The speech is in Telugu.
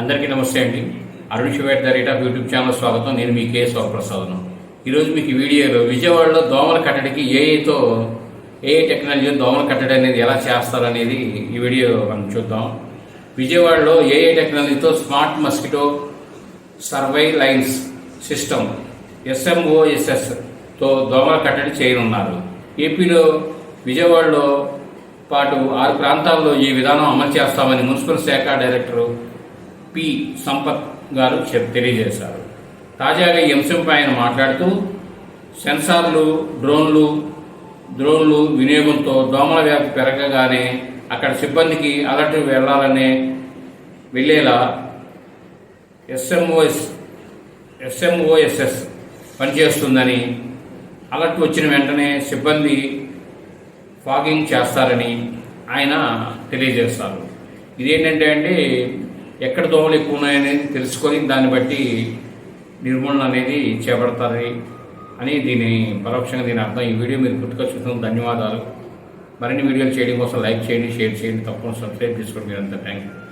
అందరికీ నమస్తే అండి. Arun శివేట్ the rate of YouTube channel స్వాగతం. నేను మీ కే ప్రసాద్ను ఈరోజు మీకు ఈ వీడియోలో విజయవాడలో దోమల కట్టడికి ఏఐతో ఏఐ టెక్నాలజీ దోమల కట్టడి అనేది ఎలా చేస్తారనేది ఈ వీడియో మనం చూద్దాం. విజయవాడలో ఏఐ టెక్నాలజీతో smart mosquito surveillance system ఎస్ఎంఓఎస్ఎస్తో దోమల కట్టడి చేయనున్నారు. ఏపీలో విజయవాడలో పాటు ఆరు ప్రాంతాల్లో ఈ విధానం అమలు చేస్తామని మున్సిపల్ శాఖ డైరెక్టర్ పి. సంపత్ గారు చెప్ తెలియజేశారు. తాజాగా ఈ అంశంపై ఆయన మాట్లాడుతూ సెన్సార్లు డ్రోన్లు డ్రోన్లు వినియోగంతో దోమల వ్యాప్తి పెరగగానే అక్కడ సిబ్బందికి అలర్ట్ వెళ్ళాలనే వెళ్ళేలా ఎస్ఎంఓఎస్ ఎస్ఎంఓఎస్ఎస్ పనిచేస్తుందని అలర్ట్ వచ్చిన వెంటనే సిబ్బంది ఫాగింగ్ చేస్తారని ఆయన తెలియజేస్తారు ఇదేంటంటే అండి ఎక్కడ దోమలు ఎక్కువ ఉన్నాయనేది తెలుసుకొని దాన్ని బట్టి నిర్మూలన అనేది చేపడతారని అని దీని పరోక్షంగా దీని అర్థం. ఈ వీడియో మీరు గుర్తుగా చూసిన ధన్యవాదాలు. మరిన్ని వీడియోలు చేయడం కోసం లైక్ చేయండి షేర్ చేయండి. తప్పకుండా సబ్స్క్రైబ్ చేసుకోండి. మీరంతా థ్యాంక్ యూ